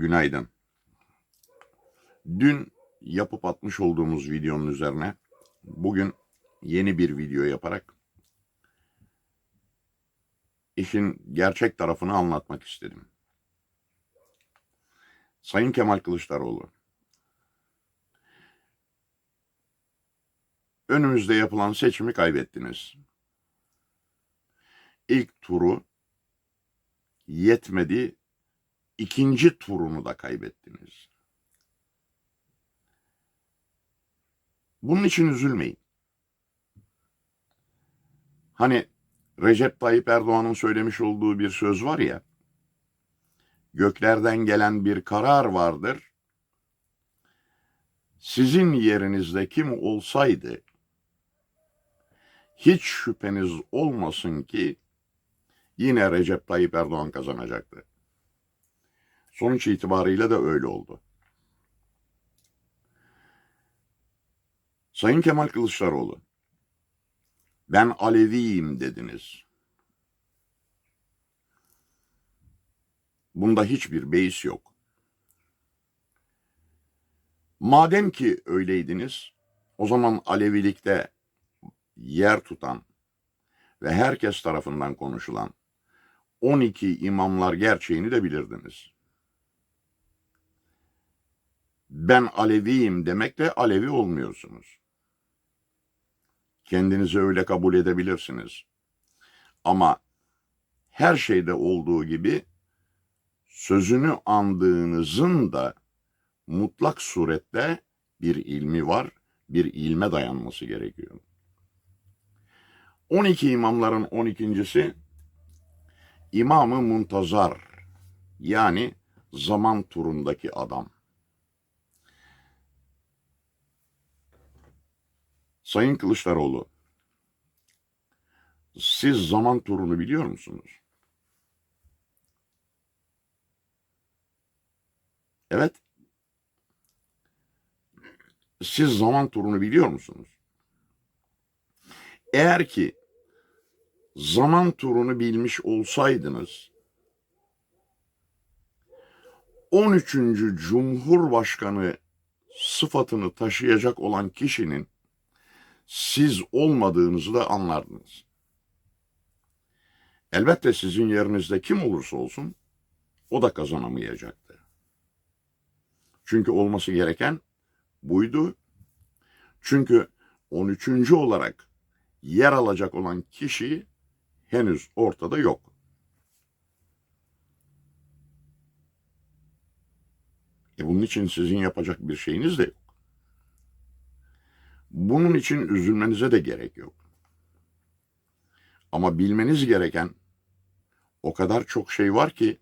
Günaydın. Dün yapıp atmış olduğumuz videonun üzerine bugün yeni bir video yaparak işin gerçek tarafını anlatmak istedim. Sayın Kemal Kılıçdaroğlu, önümüzde yapılan seçimi kaybettiniz. İlk turu yetmedi, ikinci turunu da kaybettiniz. Bunun için üzülmeyin. Hani Recep Tayyip Erdoğan'ın söylemiş olduğu bir söz var ya, göklerden gelen bir karar vardır. Sizin yerinizde kim olsaydı, hiç şüpheniz olmasın ki yine Recep Tayyip Erdoğan kazanacaktı. Sonuç itibariyle de öyle oldu. Sayın Kemal Kılıçdaroğlu, ben Aleviyim dediniz. Bunda hiçbir beis yok. Madem ki öyleydiniz, o zaman Alevilikte yer tutan ve herkes tarafından konuşulan 12 imamlar gerçeğini de bilirdiniz. Ben Aleviyim demekle Alevi olmuyorsunuz. Kendinizi öyle kabul edebilirsiniz. Ama her şeyde olduğu gibi sözünü andığınızın da mutlak surette bir ilmi var, bir ilme dayanması gerekiyor. 12 imamların 12.si İmamı Muntazar yani zaman turundaki adam. Sayın Kılıçdaroğlu, siz zaman turunu biliyor musunuz? Evet. Siz zaman turunu biliyor musunuz? Eğer ki zaman turunu bilmiş olsaydınız 13. Cumhurbaşkanı sıfatını taşıyacak olan kişinin siz olmadığınızı da anlardınız. Elbette sizin yerinizde kim olursa olsun o da kazanamayacaktı. Çünkü olması gereken buydu. Çünkü 13. olarak yer alacak olan kişi henüz ortada yok. E bunun için sizin yapacak bir şeyiniz de yok. Bunun için üzülmenize de gerek yok. Ama bilmeniz gereken o kadar çok şey var ki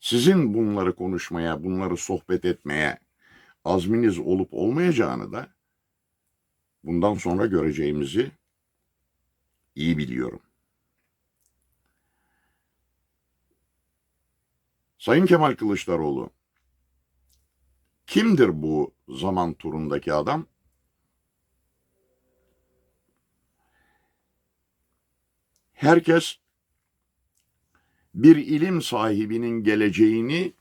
sizin bunları konuşmaya, bunları sohbet etmeye azminiz olup olmayacağını da bundan sonra göreceğimizi iyi biliyorum. Sayın Kemal Kılıçdaroğlu, kimdir bu zaman turundaki adam? Herkes bir ilim sahibinin geleceğini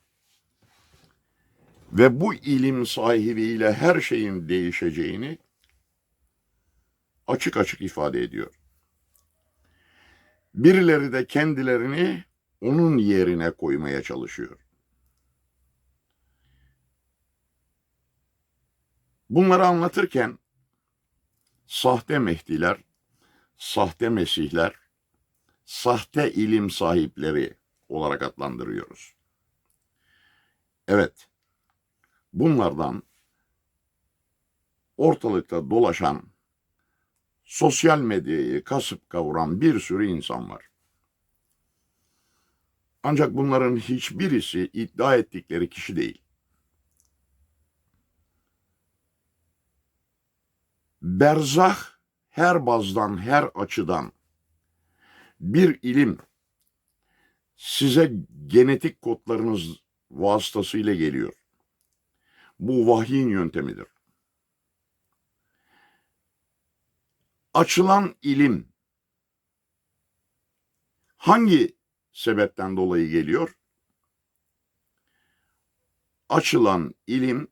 ve bu ilim sahibiyle her şeyin değişeceğini açık açık ifade ediyor. Birileri de kendilerini onun yerine koymaya çalışıyor. Bunları anlatırken sahte mehdiler, sahte mesihler, sahte ilim sahipleri olarak adlandırıyoruz. Evet, bunlardan ortalıkta dolaşan, sosyal medyayı kasıp kavuran bir sürü insan var. Ancak bunların hiçbirisi iddia ettikleri kişi değil. Berzah her bazdan, her açıdan bir ilim size genetik kodlarınız vasıtasıyla geliyor. Bu vahyin yöntemidir. Açılan ilim hangi sebepten dolayı geliyor? açılan ilim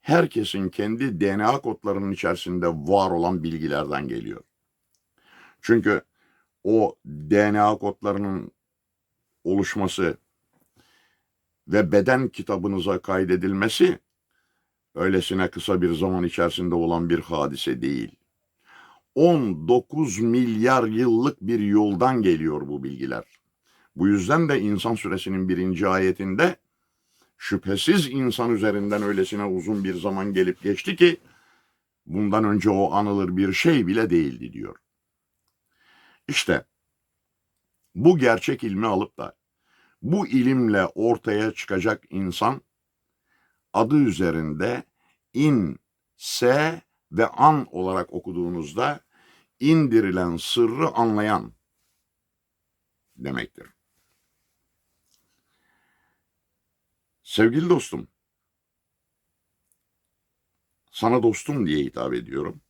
herkesin kendi DNA kodlarının içerisinde var olan bilgilerden geliyor. Çünkü o DNA kodlarının oluşması ve beden kitabınıza kaydedilmesi öylesine kısa bir zaman içerisinde olan bir hadise değil. 19 milyar yıllık bir yoldan geliyor bu bilgiler. Bu yüzden de insan suresinin birinci ayetinde şüphesiz insan üzerinden öylesine uzun bir zaman gelip geçti ki bundan önce o anılır bir şey bile değildi diyor. İşte bu gerçek ilmi alıp da bu ilimle ortaya çıkacak insan adı üzerinde in, se ve an olarak okuduğunuzda indirilen sırrı anlayan demektir. Sevgili dostum, sana dostum diye hitap ediyorum.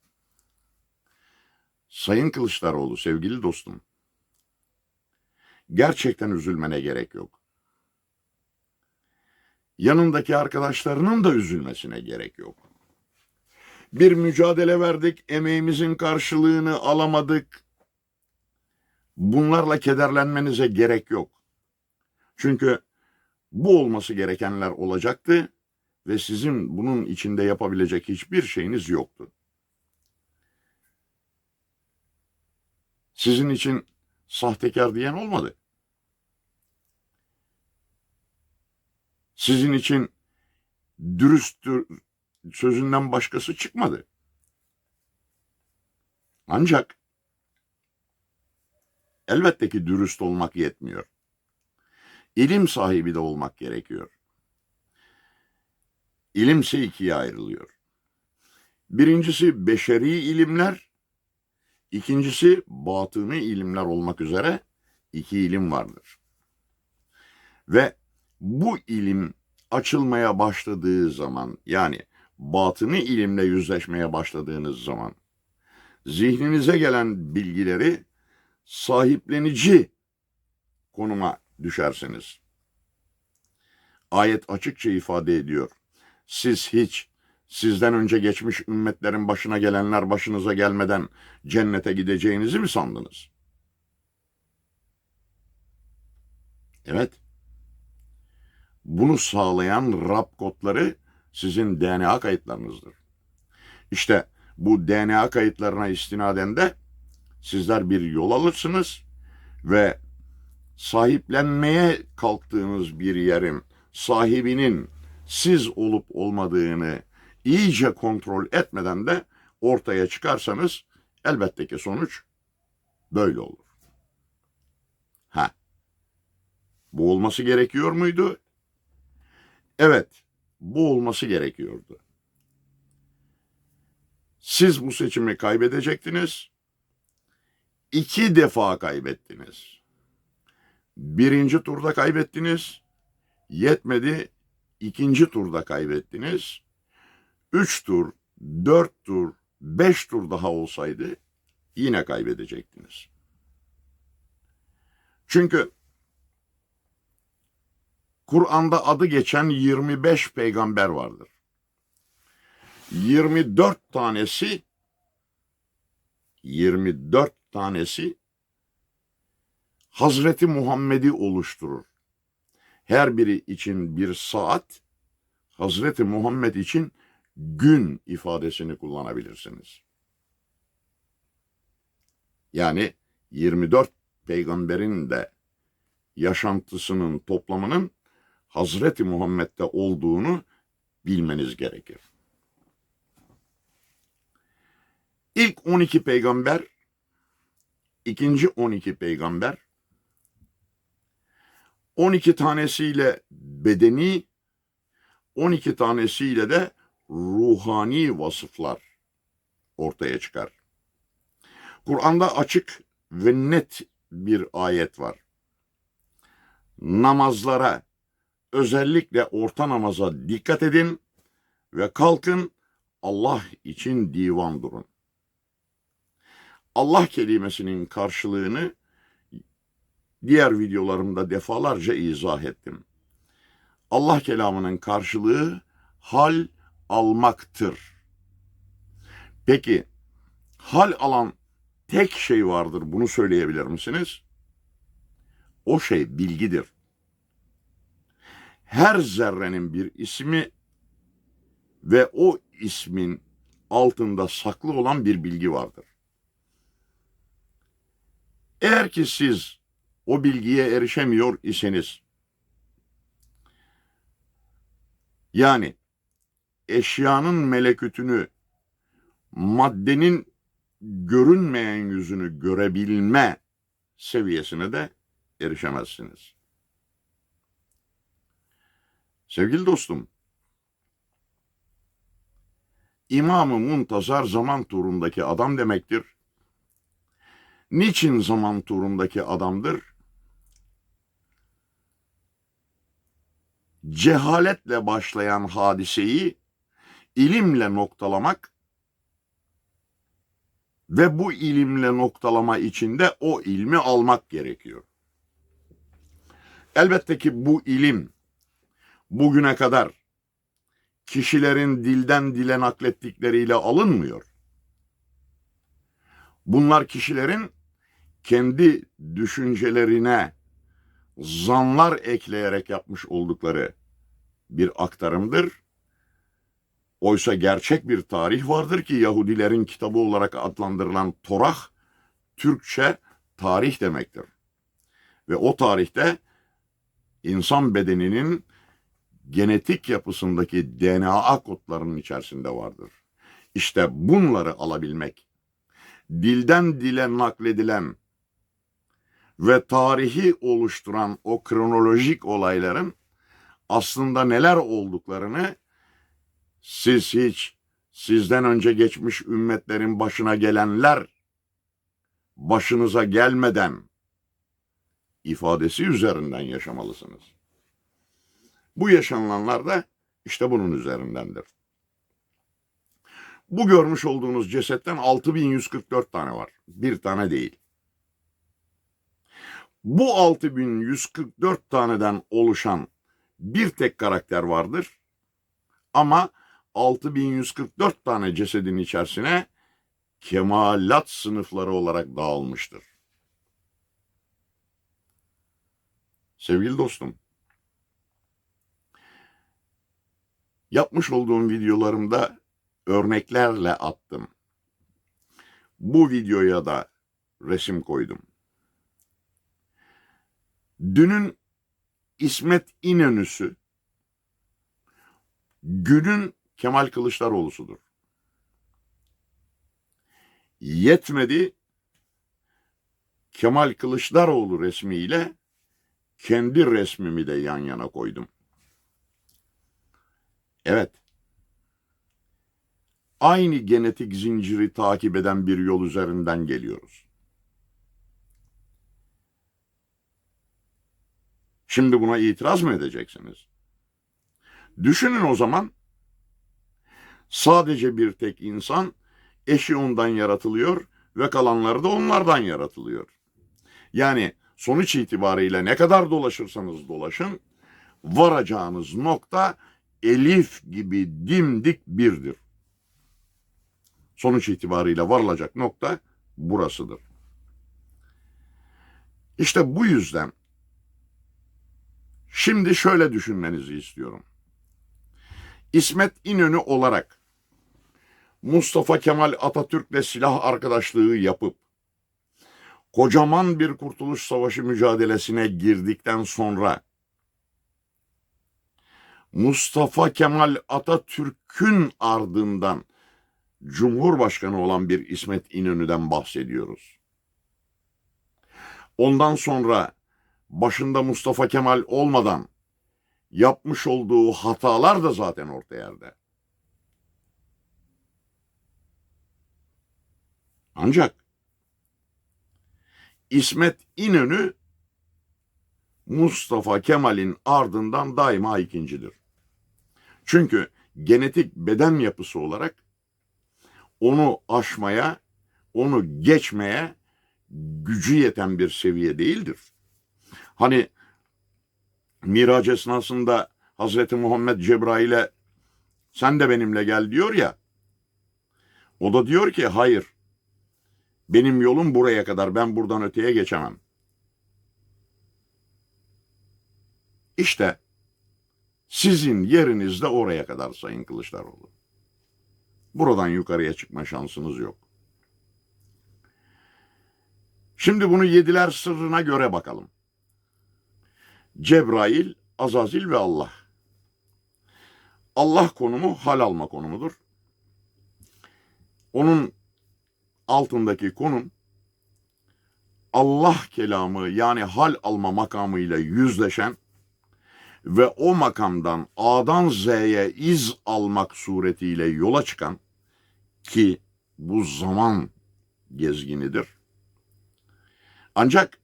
Sayın Kılıçdaroğlu sevgili dostum, gerçekten üzülmene gerek yok. Yanındaki arkadaşlarının da üzülmesine gerek yok. Bir mücadele verdik, emeğimizin karşılığını alamadık. Bunlarla kederlenmenize gerek yok. Çünkü bu olması gerekenler olacaktı ve sizin bunun içinde yapabilecek hiçbir şeyiniz yoktu. Sizin için sahtekar diyen olmadı. Sizin için dürüsttür sözünden başkası çıkmadı. Ancak elbette ki dürüst olmak yetmiyor. İlim sahibi de olmak gerekiyor. İlimse ikiye ayrılıyor. Birincisi beşeri ilimler, ikincisi batıni ilimler olmak üzere iki ilim vardır. Ve bu ilim açılmaya başladığı zaman yani batıni ilimle yüzleşmeye başladığınız zaman zihninize gelen bilgileri sahiplenici konuma düşersiniz. Ayet açıkça ifade ediyor. Siz hiç sizden önce geçmiş ümmetlerin başına gelenler başınıza gelmeden cennete gideceğinizi mi sandınız? Evet. Bunu sağlayan Rab kodları sizin DNA kayıtlarınızdır. İşte bu DNA kayıtlarına istinaden de sizler bir yol alırsınız ve sahiplenmeye kalktığınız bir yerin sahibinin siz olup olmadığını iyice kontrol etmeden de ortaya çıkarsanız elbette ki sonuç böyle olur. Ha. Bu olması gerekiyor muydu? Evet, bu olması gerekiyordu. Siz bu seçimi kaybedecektiniz. İki defa kaybettiniz. Birinci turda kaybettiniz. Yetmedi. ikinci turda kaybettiniz. Üç tur, dört tur, beş tur daha olsaydı yine kaybedecektiniz. Çünkü Kur'an'da adı geçen 25 peygamber vardır. 24 tanesi 24 tanesi Hazreti Muhammed'i oluşturur. Her biri için bir saat, Hazreti Muhammed için gün ifadesini kullanabilirsiniz. Yani 24 peygamberin de yaşantısının toplamının Hazreti Muhammed'de olduğunu bilmeniz gerekir. İlk 12 peygamber, ikinci 12 peygamber, 12 tanesiyle bedeni, 12 tanesiyle de ruhani vasıflar ortaya çıkar. Kur'an'da açık ve net bir ayet var. Namazlara, özellikle orta namaza dikkat edin ve kalkın Allah için divan durun. Allah kelimesinin karşılığını diğer videolarımda defalarca izah ettim. Allah kelamının karşılığı hal almaktır. Peki hal alan tek şey vardır. Bunu söyleyebilir misiniz? O şey bilgidir. Her zerrenin bir ismi ve o ismin altında saklı olan bir bilgi vardır. Eğer ki siz o bilgiye erişemiyor iseniz, yani eşyanın melekütünü, maddenin görünmeyen yüzünü görebilme seviyesine de erişemezsiniz. Sevgili dostum, İmam-ı Muntazar zaman turundaki adam demektir. Niçin zaman turundaki adamdır? Cehaletle başlayan hadiseyi ilimle noktalamak ve bu ilimle noktalama içinde o ilmi almak gerekiyor. Elbette ki bu ilim bugüne kadar kişilerin dilden dile naklettikleriyle alınmıyor. Bunlar kişilerin kendi düşüncelerine zanlar ekleyerek yapmış oldukları bir aktarımdır. Oysa gerçek bir tarih vardır ki Yahudilerin kitabı olarak adlandırılan Torah, Türkçe tarih demektir. Ve o tarihte insan bedeninin genetik yapısındaki DNA kodlarının içerisinde vardır. İşte bunları alabilmek, dilden dile nakledilen ve tarihi oluşturan o kronolojik olayların aslında neler olduklarını siz hiç sizden önce geçmiş ümmetlerin başına gelenler başınıza gelmeden ifadesi üzerinden yaşamalısınız. Bu yaşananlar da işte bunun üzerindendir. Bu görmüş olduğunuz cesetten 6144 tane var. Bir tane değil. Bu 6144 taneden oluşan bir tek karakter vardır. Ama 6144 tane cesedin içerisine kemalat sınıfları olarak dağılmıştır. Sevgili dostum, yapmış olduğum videolarımda örneklerle attım. Bu videoya da resim koydum. Dünün İsmet İnönüsü, günün Kemal Kılıçdaroğlu'sudur. Yetmedi, Kemal Kılıçdaroğlu resmiyle kendi resmimi de yan yana koydum. Evet. Aynı genetik zinciri takip eden bir yol üzerinden geliyoruz. Şimdi buna itiraz mı edeceksiniz? Düşünün o zaman sadece bir tek insan eşi ondan yaratılıyor ve kalanları da onlardan yaratılıyor. Yani sonuç itibariyle ne kadar dolaşırsanız dolaşın varacağınız nokta elif gibi dimdik birdir. Sonuç itibariyle varılacak nokta burasıdır. İşte bu yüzden şimdi şöyle düşünmenizi istiyorum. İsmet İnönü olarak Mustafa Kemal Atatürk'le silah arkadaşlığı yapıp kocaman bir kurtuluş savaşı mücadelesine girdikten sonra Mustafa Kemal Atatürk'ün ardından Cumhurbaşkanı olan bir İsmet İnönü'den bahsediyoruz. Ondan sonra başında Mustafa Kemal olmadan yapmış olduğu hatalar da zaten orta yerde. Ancak İsmet İnönü Mustafa Kemal'in ardından daima ikincidir. Çünkü genetik beden yapısı olarak onu aşmaya, onu geçmeye gücü yeten bir seviye değildir. Hani Miraç esnasında Hazreti Muhammed Cebrail'e sen de benimle gel diyor ya. O da diyor ki hayır. Benim yolum buraya kadar. Ben buradan öteye geçemem. İşte sizin yeriniz de oraya kadar Sayın Kılıçdaroğlu. Buradan yukarıya çıkma şansınız yok. Şimdi bunu yediler sırrına göre bakalım. Cebrail, Azazil ve Allah. Allah konumu hal alma konumudur. Onun altındaki konum Allah kelamı yani hal alma makamıyla yüzleşen ve o makamdan A'dan Z'ye iz almak suretiyle yola çıkan ki bu zaman gezginidir. Ancak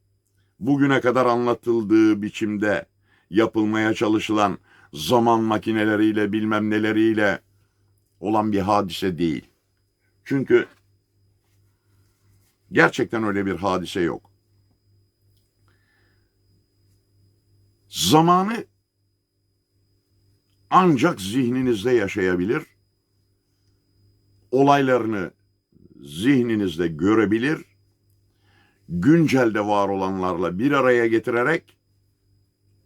bugüne kadar anlatıldığı biçimde yapılmaya çalışılan zaman makineleriyle bilmem neleriyle olan bir hadise değil. Çünkü gerçekten öyle bir hadise yok. Zamanı ancak zihninizde yaşayabilir, olaylarını zihninizde görebilir, güncelde var olanlarla bir araya getirerek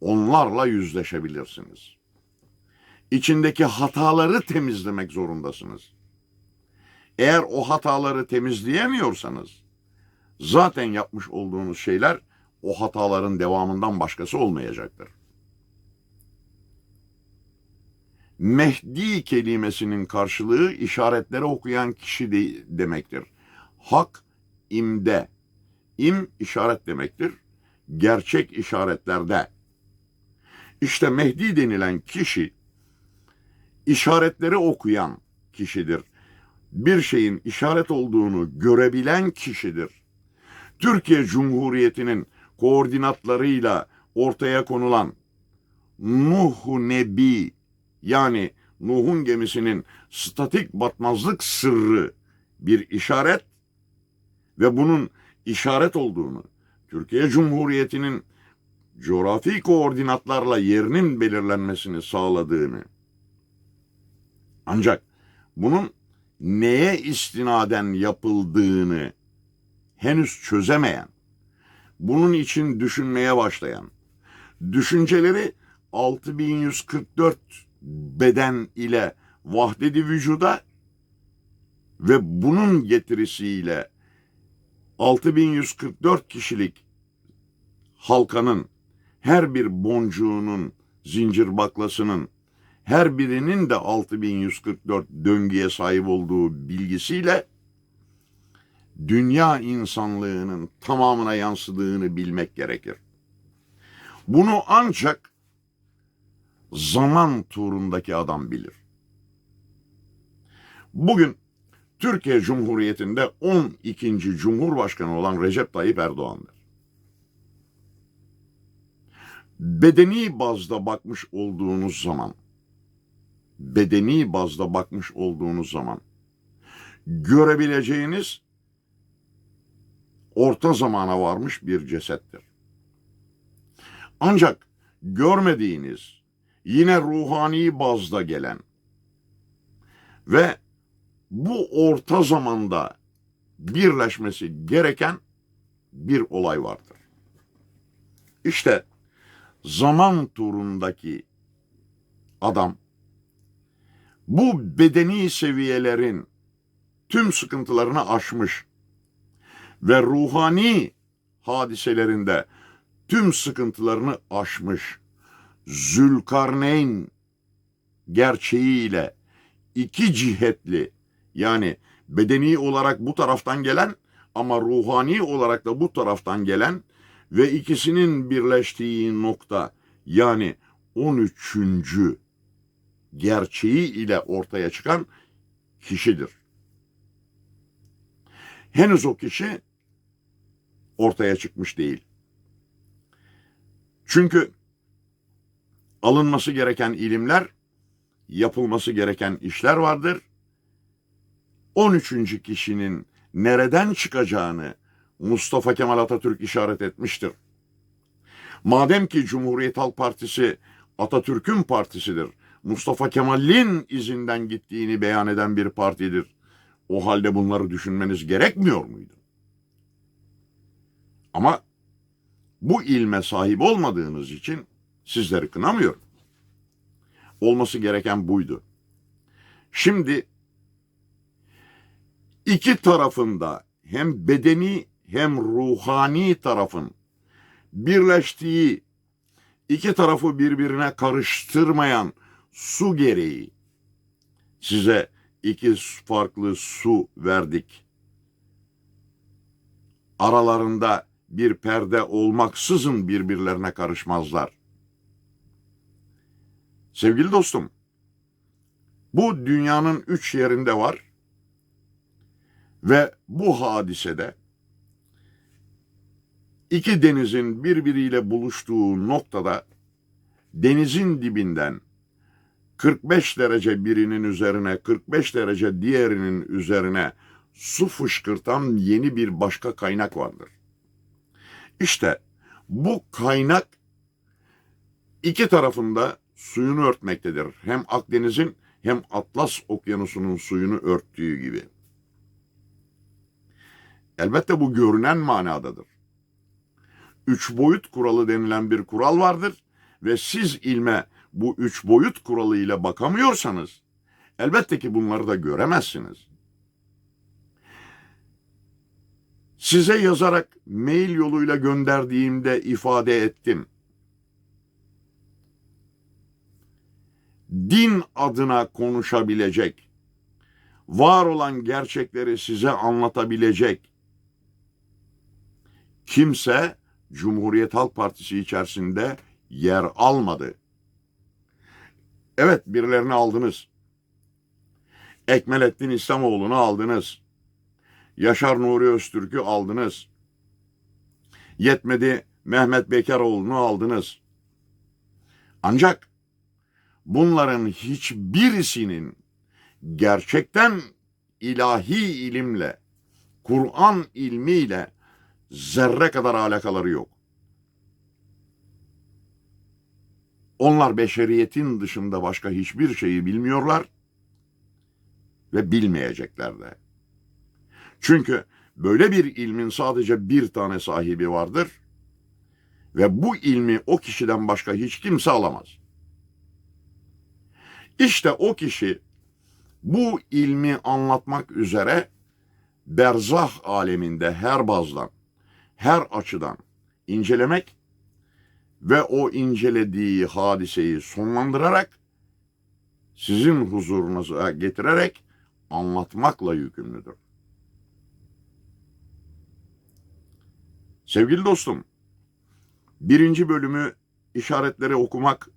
onlarla yüzleşebilirsiniz. İçindeki hataları temizlemek zorundasınız. Eğer o hataları temizleyemiyorsanız zaten yapmış olduğunuz şeyler o hataların devamından başkası olmayacaktır. Mehdi kelimesinin karşılığı işaretleri okuyan kişi de demektir. Hak imde. İm işaret demektir. Gerçek işaretlerde. İşte Mehdi denilen kişi işaretleri okuyan kişidir. Bir şeyin işaret olduğunu görebilen kişidir. Türkiye Cumhuriyeti'nin koordinatlarıyla ortaya konulan Nuh Nebi yani Nuh'un gemisinin statik batmazlık sırrı bir işaret ve bunun işaret olduğunu, Türkiye Cumhuriyeti'nin coğrafi koordinatlarla yerinin belirlenmesini sağladığını. Ancak bunun neye istinaden yapıldığını henüz çözemeyen, bunun için düşünmeye başlayan, düşünceleri 6144 beden ile vahdedi vücuda ve bunun getirisiyle 6144 kişilik halkanın her bir boncuğunun, zincir baklasının her birinin de 6144 döngüye sahip olduğu bilgisiyle dünya insanlığının tamamına yansıdığını bilmek gerekir. Bunu ancak zaman turundaki adam bilir. Bugün Türkiye Cumhuriyeti'nde 12. Cumhurbaşkanı olan Recep Tayyip Erdoğan'dır. Bedeni bazda bakmış olduğunuz zaman bedeni bazda bakmış olduğunuz zaman görebileceğiniz orta zamana varmış bir cesettir. Ancak görmediğiniz yine ruhani bazda gelen ve bu orta zamanda birleşmesi gereken bir olay vardır. İşte zaman turundaki adam bu bedeni seviyelerin tüm sıkıntılarını aşmış ve ruhani hadiselerinde tüm sıkıntılarını aşmış. Zülkarneyn gerçeğiyle iki cihetli yani bedeni olarak bu taraftan gelen ama ruhani olarak da bu taraftan gelen ve ikisinin birleştiği nokta yani 13. gerçeği ile ortaya çıkan kişidir. Henüz o kişi ortaya çıkmış değil. Çünkü alınması gereken ilimler, yapılması gereken işler vardır. 13. kişinin nereden çıkacağını Mustafa Kemal Atatürk işaret etmiştir. Madem ki Cumhuriyet Halk Partisi Atatürk'ün partisidir. Mustafa Kemal'in izinden gittiğini beyan eden bir partidir. O halde bunları düşünmeniz gerekmiyor muydu? Ama bu ilme sahip olmadığınız için sizleri kınamıyorum. Olması gereken buydu. Şimdi iki tarafında hem bedeni hem ruhani tarafın birleştiği iki tarafı birbirine karıştırmayan su gereği size iki farklı su verdik. Aralarında bir perde olmaksızın birbirlerine karışmazlar. Sevgili dostum, bu dünyanın üç yerinde var ve bu hadisede iki denizin birbiriyle buluştuğu noktada denizin dibinden 45 derece birinin üzerine 45 derece diğerinin üzerine su fışkırtan yeni bir başka kaynak vardır. İşte bu kaynak iki tarafında suyunu örtmektedir. Hem Akdeniz'in hem Atlas Okyanusu'nun suyunu örttüğü gibi. Elbette bu görünen manadadır. Üç boyut kuralı denilen bir kural vardır ve siz ilme bu üç boyut kuralı ile bakamıyorsanız elbette ki bunları da göremezsiniz. Size yazarak mail yoluyla gönderdiğimde ifade ettim. Din adına konuşabilecek, var olan gerçekleri size anlatabilecek kimse Cumhuriyet Halk Partisi içerisinde yer almadı. Evet birilerini aldınız. Ekmelettin İslamoğlu'nu aldınız. Yaşar Nuri Öztürk'ü aldınız. Yetmedi Mehmet Bekaroğlu'nu aldınız. Ancak bunların hiçbirisinin gerçekten ilahi ilimle, Kur'an ilmiyle zerre kadar alakaları yok. Onlar beşeriyetin dışında başka hiçbir şeyi bilmiyorlar ve bilmeyecekler de. Çünkü böyle bir ilmin sadece bir tane sahibi vardır ve bu ilmi o kişiden başka hiç kimse alamaz. İşte o kişi bu ilmi anlatmak üzere berzah aleminde her bazdan, her açıdan incelemek ve o incelediği hadiseyi sonlandırarak sizin huzurunuza getirerek anlatmakla yükümlüdür. Sevgili dostum, birinci bölümü işaretleri okumak,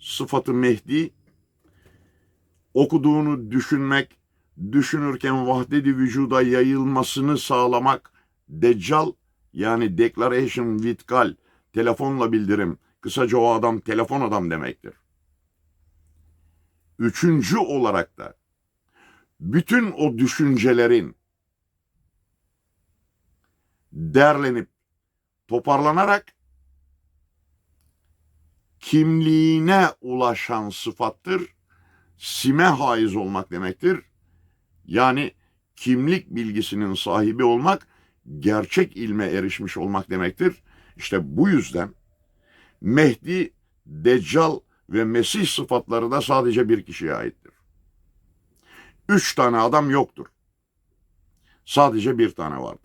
sıfatı Mehdi, okuduğunu düşünmek, düşünürken vahdedi vücuda yayılmasını sağlamak, Deccal yani Declaration with Gal, telefonla bildirim, kısaca o adam telefon adam demektir. Üçüncü olarak da bütün o düşüncelerin derlenip toparlanarak kimliğine ulaşan sıfattır. Sime haiz olmak demektir. Yani kimlik bilgisinin sahibi olmak, gerçek ilme erişmiş olmak demektir. İşte bu yüzden Mehdi, Deccal ve Mesih sıfatları da sadece bir kişiye aittir. Üç tane adam yoktur. Sadece bir tane vardır.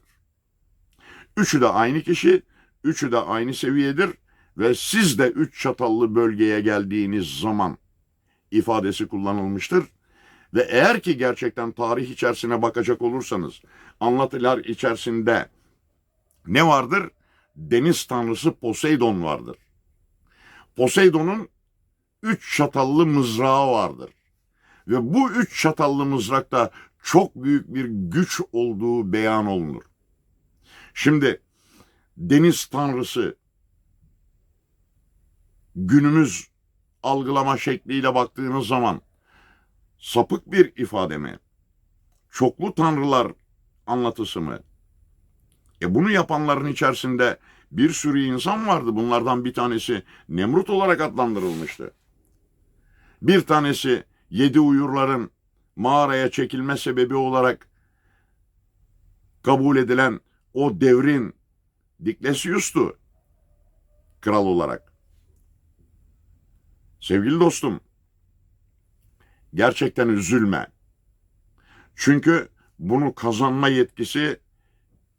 Üçü de aynı kişi, üçü de aynı seviyedir ve siz de üç çatallı bölgeye geldiğiniz zaman ifadesi kullanılmıştır. Ve eğer ki gerçekten tarih içerisine bakacak olursanız anlatılar içerisinde ne vardır? Deniz tanrısı Poseidon vardır. Poseidon'un üç çatallı mızrağı vardır. Ve bu üç çatallı mızrakta çok büyük bir güç olduğu beyan olunur. Şimdi deniz tanrısı günümüz algılama şekliyle baktığınız zaman sapık bir ifade mi? Çoklu tanrılar anlatısı mı? E bunu yapanların içerisinde bir sürü insan vardı. Bunlardan bir tanesi Nemrut olarak adlandırılmıştı. Bir tanesi yedi uyurların mağaraya çekilme sebebi olarak kabul edilen o devrin Diklesius'tu kral olarak. Sevgili dostum, gerçekten üzülme. Çünkü bunu kazanma yetkisi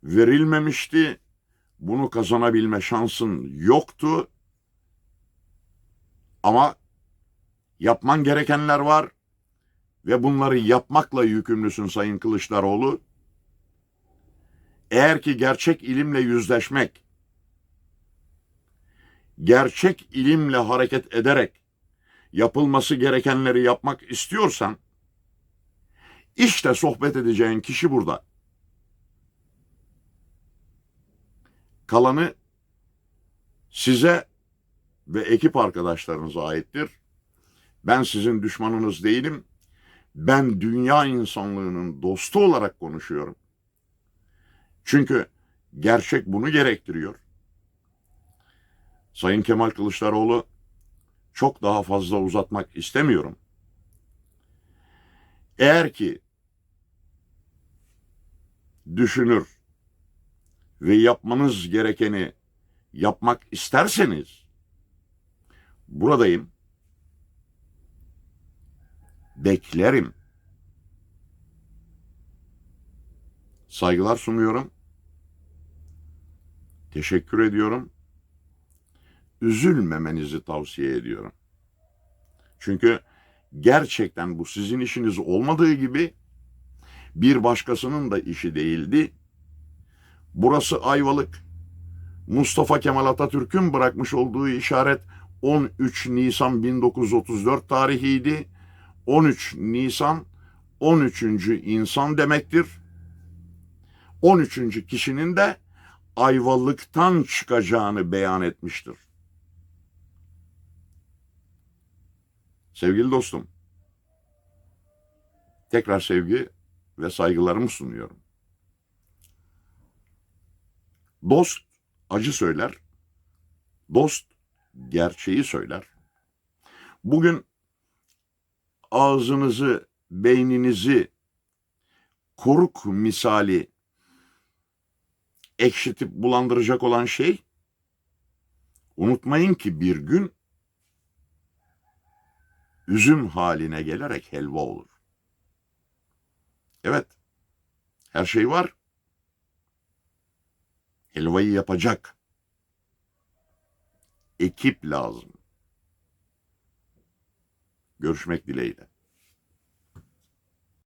verilmemişti. Bunu kazanabilme şansın yoktu. Ama yapman gerekenler var ve bunları yapmakla yükümlüsün Sayın Kılıçdaroğlu. Eğer ki gerçek ilimle yüzleşmek, gerçek ilimle hareket ederek yapılması gerekenleri yapmak istiyorsan, işte sohbet edeceğin kişi burada. Kalanı size ve ekip arkadaşlarınıza aittir. Ben sizin düşmanınız değilim. Ben dünya insanlığının dostu olarak konuşuyorum. Çünkü gerçek bunu gerektiriyor. Sayın Kemal Kılıçdaroğlu çok daha fazla uzatmak istemiyorum. Eğer ki düşünür ve yapmanız gerekeni yapmak isterseniz buradayım. Beklerim. Saygılar sunuyorum. Teşekkür ediyorum. Üzülmemenizi tavsiye ediyorum. Çünkü gerçekten bu sizin işiniz olmadığı gibi bir başkasının da işi değildi. Burası Ayvalık. Mustafa Kemal Atatürk'ün bırakmış olduğu işaret 13 Nisan 1934 tarihiydi. 13 Nisan 13. insan demektir. 13. kişinin de Ayvalık'tan çıkacağını beyan etmiştir. Sevgili dostum, tekrar sevgi ve saygılarımı sunuyorum. Dost acı söyler, dost gerçeği söyler. Bugün ağzınızı, beyninizi koruk misali ekşitip bulandıracak olan şey unutmayın ki bir gün üzüm haline gelerek helva olur. Evet. Her şey var. Helvayı yapacak ekip lazım. Görüşmek dileğiyle.